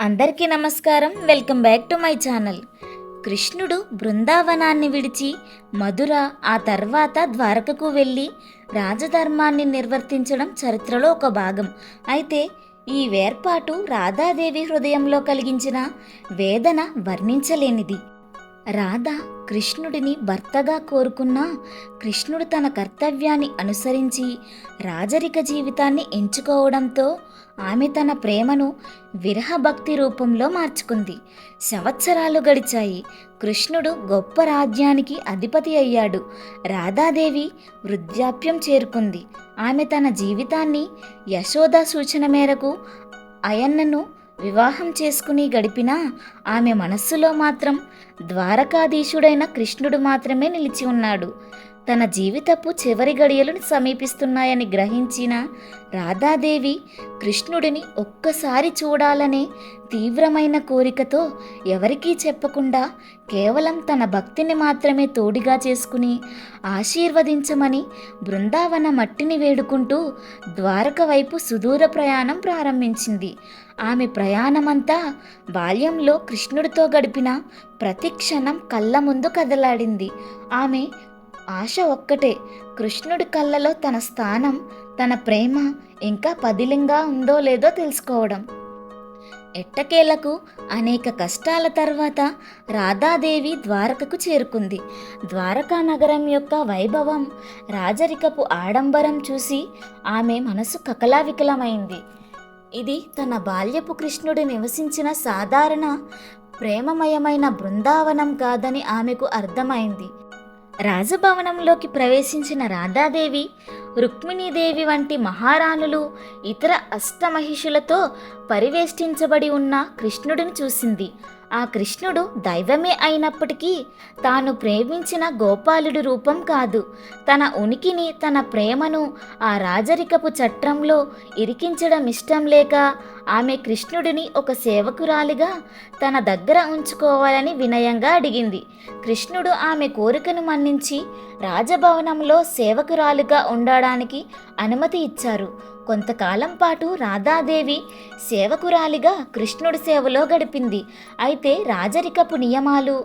అందరికీ నమస్కారం. Welcome back to my channel. కృష్ణుడు బృందావనాన్ని విడిచి మధుర ఆ తర్వాత ద్వారకకు వెళ్ళి రాజధర్మాన్ని నిర్వర్తించడం చరిత్రలో ఒక భాగం. అయితే ఈ వేర్పాటు రాధాదేవి హృదయంలో కలిగించిన వేదన వర్ణించలేనిది. రాధ కృష్ణుడిని భర్తగా కోరుకున్నా కృష్ణుడు తన కర్తవ్యాన్ని అనుసరించి రాజరిక జీవితాన్ని ఎంచుకోవడంతో ఆమె తన ప్రేమను విరహ భక్తి రూపంలో మార్చుకుంది. సంవత్సరాలు గడిచాయి. కృష్ణుడు గొప్ప రాజ్యానికి అధిపతి అయ్యాడు. రాధాదేవి వృద్ధాప్యం చేరుకుంది. ఆమె తన జీవితాన్ని యశోద సూచన మేరకు అయన్నను వివాహం చేసుకుని గడిపినా ఆమె మనస్సులో మాత్రం ద్వారకాధీశుడైన కృష్ణుడు మాత్రమే నిలిచి ఉన్నాడు. తన జీవితపు చివరి గడియలను సమీపిస్తున్నాయని గ్రహించిన రాధాదేవి కృష్ణుడిని ఒక్కసారి చూడాలనే తీవ్రమైన కోరికతో ఎవరికీ చెప్పకుండా కేవలం తన భక్తిని మాత్రమే తోడిగా చేసుకుని ఆశీర్వదించమని బృందావన మట్టిని వేడుకుంటూ ద్వారక వైపు సుదూర ప్రయాణం ప్రారంభించింది. ఆమె ప్రయాణమంతా బాల్యంలో కృష్ణుడితో గడిపిన ప్రతి క్షణం కళ్ళ ముందు కదలాడింది. ఆమె ఆశ ఒక్కటే. కృష్ణుడి కళ్ళలో తన స్థానం తన ప్రేమ ఇంకా పదిలింగా ఉందో లేదో తెలుసుకోవడం. ఎట్టకేలకు అనేక కష్టాల తర్వాత రాధాదేవి ద్వారకకు చేరుకుంది. ద్వారకా నగరం యొక్క వైభవం రాజరికపు ఆడంబరం చూసి ఆమె మనసు కకలావికలమైంది. ఇది తన బాల్యపు కృష్ణుడు నివసించిన సాధారణ ప్రేమమయమైన బృందావనం కాదని ఆమెకు అర్థమైంది. రాజభవనంలోకి ప్రవేశించిన రాధాదేవి రుక్మిణీదేవి వంటి మహారాణులు ఇతర అష్టమహిషులతో పరివేష్టించబడి ఉన్న కృష్ణుడిని చూసింది. ఆ కృష్ణుడు దైవమే అయినప్పటికీ తాను ప్రేమించిన గోపాలుడు రూపం కాదు. తన ఉనికిని తన ప్రేమను ఆ రాజరికపు చట్రంలో ఇరికించడం ఇష్టం లేక ఆమె కృష్ణుడిని ఒక సేవకురాలిగా తన దగ్గర ఉంచుకోవాలని వినయంగా అడిగింది. కృష్ణుడు ఆమె కోరికను మన్నించి రాజభవనంలో సేవకురాలిగా ఉండడానికి అనుమతి ఇచ్చారు. కొంతకాలం పాటు రాధాదేవి సేవకురాలిగా కృష్ణుడి సేవలో గడిపింది. అయితే రాజరికపు నియమాలు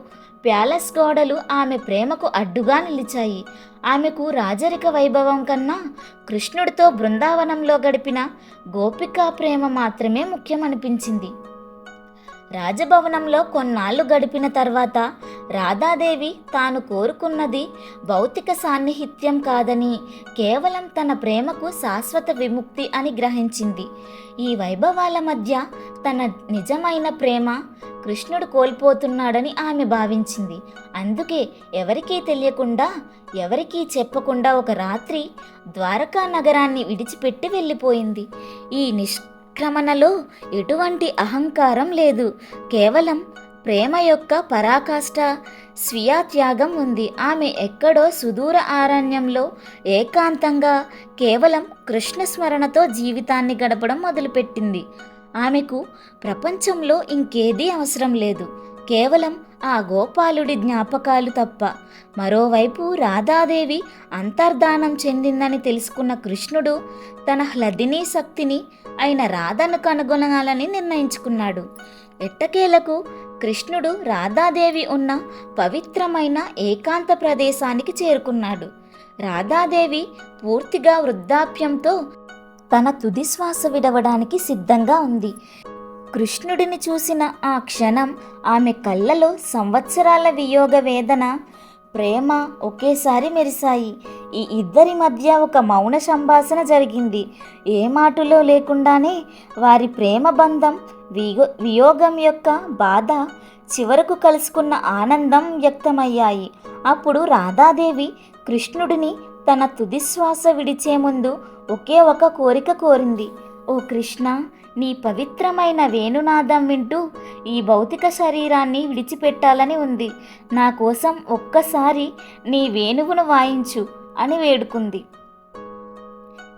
ప్యాలెస్ గోడలు ఆమె ప్రేమకు అడ్డుగా నిలిచాయి. ఆమెకు రాజరిక వైభవం కన్నా కృష్ణుడితో బృందావనంలో గడిపిన గోపికా ప్రేమ మాత్రమే ముఖ్యమనిపించింది. రాజభవనంలో కొన్నాళ్ళు గడిపిన తర్వాత రాధాదేవి తాను కోరుకున్నది భౌతిక సాన్నిహిత్యం కాదని కేవలం తన ప్రేమకు శాశ్వత విముక్తి అని గ్రహించింది. ఈ వైభవాల మధ్య తన నిజమైన ప్రేమ కృష్ణుడు కోల్పోతున్నాడని ఆమె భావించింది. అందుకే ఎవరికీ తెలియకుండా ఎవరికీ చెప్పకుండా ఒక రాత్రి ద్వారకా నగరాన్ని విడిచిపెట్టి వెళ్ళిపోయింది. ఈ నిష్ క్రమణలో ఎటువంటి అహంకారం లేదు. కేవలం ప్రేమ యొక్క పరాకాష్ట స్వీయ త్యాగం ఉంది. ఆమె ఎక్కడో సుదూర ఆరణ్యంలో ఏకాంతంగా కేవలం కృష్ణ స్మరణతో జీవితాన్ని గడపడం మొదలుపెట్టింది. ఆమెకు ప్రపంచంలో ఇంకేదీ అవసరం లేదు. కేవలం ఆ గోపాలుడి జ్ఞాపకాలు తప్ప మరోవైపు రాధాదేవి అంతర్ధానం చెందిందని తెలుసుకున్న కృష్ణుడు తన హ్లదినీ శక్తిని అయిన రాధను కనుగొనాలని నిర్ణయించుకున్నాడు. ఎట్టకేలకు కృష్ణుడు రాధాదేవి ఉన్న పవిత్రమైన ఏకాంత ప్రదేశానికి చేరుకున్నాడు. రాధాదేవి పూర్తిగా వృద్ధాప్యంతో తన తుది శ్వాస విడవడానికి సిద్ధంగా ఉంది. కృష్ణుడిని చూసిన ఆ క్షణం ఆమె కళ్ళలో సంవత్సరాల వియోగ వేదన ప్రేమ ఒకేసారి మెరిశాయి. ఈ ఇద్దరి మధ్య ఒక మౌన సంభాషణ జరిగింది. ఏ మాటలో లేకుండానే వారి ప్రేమ బంధం వియో వియోగం యొక్క బాధ చివరకు కలుసుకున్న ఆనందం వ్యక్తమయ్యాయి. అప్పుడు రాధాదేవి కృష్ణుడిని తన తుదిశ్వాస విడిచే ముందు ఒకే ఒక కోరిక కోరింది. ఓ కృష్ణ నీ పవిత్రమైన వేణునాదం వింటూ ఈ భౌతిక శరీరాన్ని విడిచిపెట్టాలని ఉంది. నా కోసం ఒక్కసారి నీ వేణువును వాయించు అని వేడుకుంది.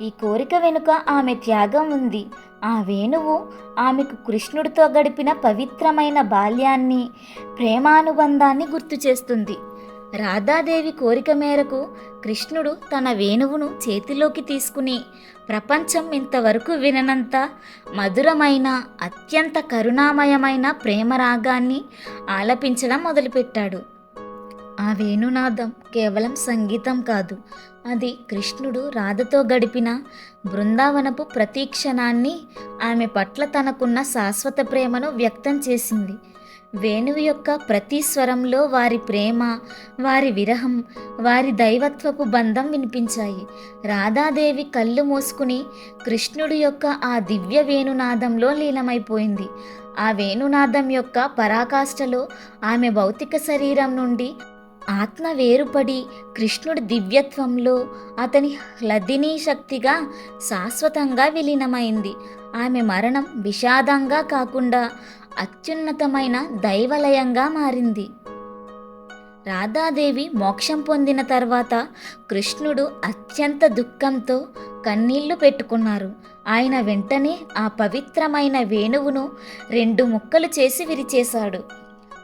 ఈ కోరిక వెనుక ఆమె త్యాగం ఉంది. ఆ వేణువు ఆమెకు కృష్ణుడితో గడిపిన పవిత్రమైన బాల్యాన్ని ప్రేమానుబంధాన్ని గుర్తు చేస్తుంది. రాధాదేవి కోరిక మేరకు కృష్ణుడు తన వేణువును చేతిలోకి తీసుకుని ప్రపంచం ఇంతవరకు విననంత మధురమైన అత్యంత కరుణామయమైన ప్రేమరాగాన్ని ఆలపించడం మొదలుపెట్టాడు. ఆ వేణునాదం కేవలం సంగీతం కాదు అది కృష్ణుడు రాధతో గడిపిన బృందావనపు ప్రతీక్షణాన్ని ఆమె పట్ల తనకున్న శాశ్వత ప్రేమను వ్యక్తం చేసింది. వేణువు యొక్క ప్రతి స్వరంలో వారి ప్రేమ వారి విరహం వారి దైవత్వపు బంధం వినిపించాయి. రాధాదేవి కళ్ళు మూసుకుని కృష్ణుడి యొక్క ఆ దివ్య వేణునాదంలో లీనమైపోయింది. ఆ వేణునాదం యొక్క పరాకాష్ఠలో ఆమె భౌతిక శరీరం నుండి ఆత్మ వేరుపడి కృష్ణుడి దివ్యత్వంలో అతని హ్లదినీ శక్తిగా శాశ్వతంగా విలీనమైంది. ఆమె మరణం విషాదంగా కాకుండా అత్యున్నతమైన దైవలయంగా మారింది. రాధాదేవి మోక్షం పొందిన తర్వాత కృష్ణుడు అత్యంత దుఃఖంతో కన్నీళ్ళు పెట్టుకున్నారు. ఆయన వెంటనే ఆ పవిత్రమైన వేణువును రెండు ముక్కలు చేసి విరిచేశాడు.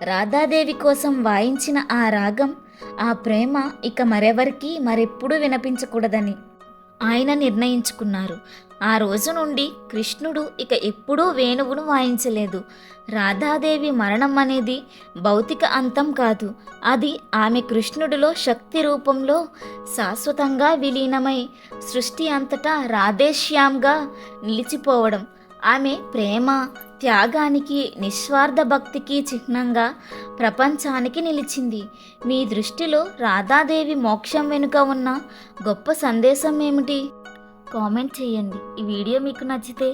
రాధాదేవి కోసం వాయించిన ఆ రాగం ఆ ప్రేమ ఇక మరెవరికీ మరెప్పుడూ వినిపించకూడదని ఆయన నిర్ణయించుకున్నారు. ఆ రోజు నుండి కృష్ణుడు ఇక ఎప్పుడూ వేణువును వాయించలేదు. రాధాదేవి మరణం అనేది భౌతిక అంతం కాదు. అది ఆమె కృష్ణుడిలో శక్తి రూపంలో శాశ్వతంగా విలీనమై సృష్టి అంతటా రాధేశ్యామ్గా నిలిచిపోవడం ఆమె ప్రేమ త్యాగానికి నిస్వార్థ భక్తికి చిహ్నంగా ప్రపంచానికి నిలిచింది. మీ దృష్టిలో రాధాదేవి మోక్షం వెనుక ఉన్న గొప్ప సందేశం ఏమిటి? కామెంట్ చేయండి. ఈ వీడియో మీకు నచ్చితే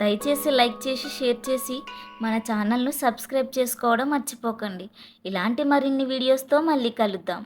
దయచేసి లైక్ చేసి షేర్ చేసి మన ఛానల్ను సబ్స్క్రైబ్ చేసుకోవడం మర్చిపోకండి. ఇలాంటి మరిన్ని వీడియోస్తో మళ్ళీ కలుద్దాం.